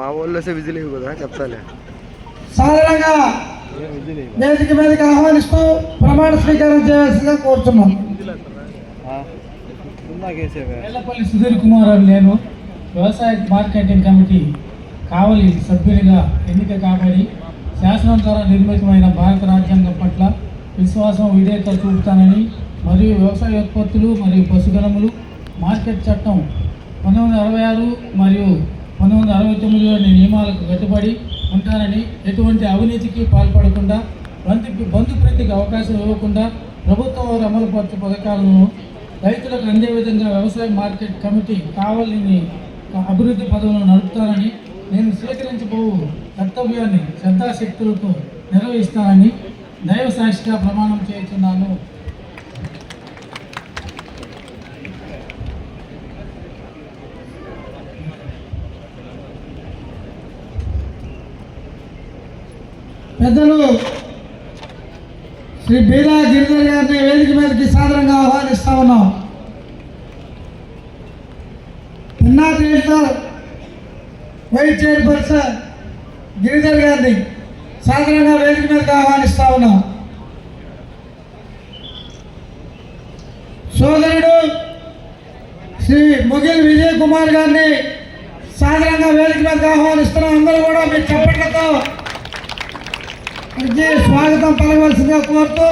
మా ఊళ్ళో వస్తే విజిల్ ఇవ్వు కదా చెప్తాలే. సాధారణంగా వేదిక మీదకి ఆహ్వానిస్తూ ప్రమాణ స్వీకారం చేయవలసిందిగా కోరుతున్నాం. వెల్లపల్లి సుధీర్ కుమార్ అని నేను వ్యవసాయ మార్కెటింగ్ కమిటీ కావలి సభ్యునిగా ఎన్నిక కాబడి శాసనం ద్వారా నిర్మితమైన భారత రాజ్యాంగం పట్ల విశ్వాసం విధేయత చూపుతానని మరియు వ్యవసాయ ఉత్పత్తులు మరియు పశుగణములు మార్కెట్ చట్టం పంతొమ్మిది వందల అరవై ఆరు మరియు పంతొమ్మిది వందల అరవై తొమ్మిదిలోని నియమాలకు కట్టుబడి ఉంటానని ఎటువంటి అవినీతికి పాల్పడకుండా బంధు ప్రతికి అవకాశం ఇవ్వకుండా ప్రభుత్వం వారు అమలుపరచు పథకాలను రైతులకు అందే విధంగా వ్యవసాయ మార్కెట్ కమిటీ కావాలని అభివృద్ధి పదవులను నడుపుతానని నేను స్వీకరించబో కర్తవ్యాన్ని శ్రద్ధాశక్తులతో నిర్వహిస్తానని దైవ సాక్షిగా ప్రమాణం చేస్తున్నాను. పెద్దలు శ్రీ బీరా గిరిధర్ గారిని వేదిక మీదకి సాదరంగా ఆహ్వానిస్తా ఉన్నాం. పిన్నా డిజిటల్ వైస్ చైర్పర్సన్ గిరిధర్ గారిని సాదరంగా వేదిక మీదకి ఆహ్వానిస్తా ఉన్నాం. సోదరుడు శ్రీ ముగిల్ విజయ్ కుమార్ గారిని సాదరంగా వేదిక మీదకి ఆహ్వానిస్తున్నాం అందరూ కూడా మీ చప్పట్లతో వారికి స్వాగతం పలవలసిందిగా కోరుతూ.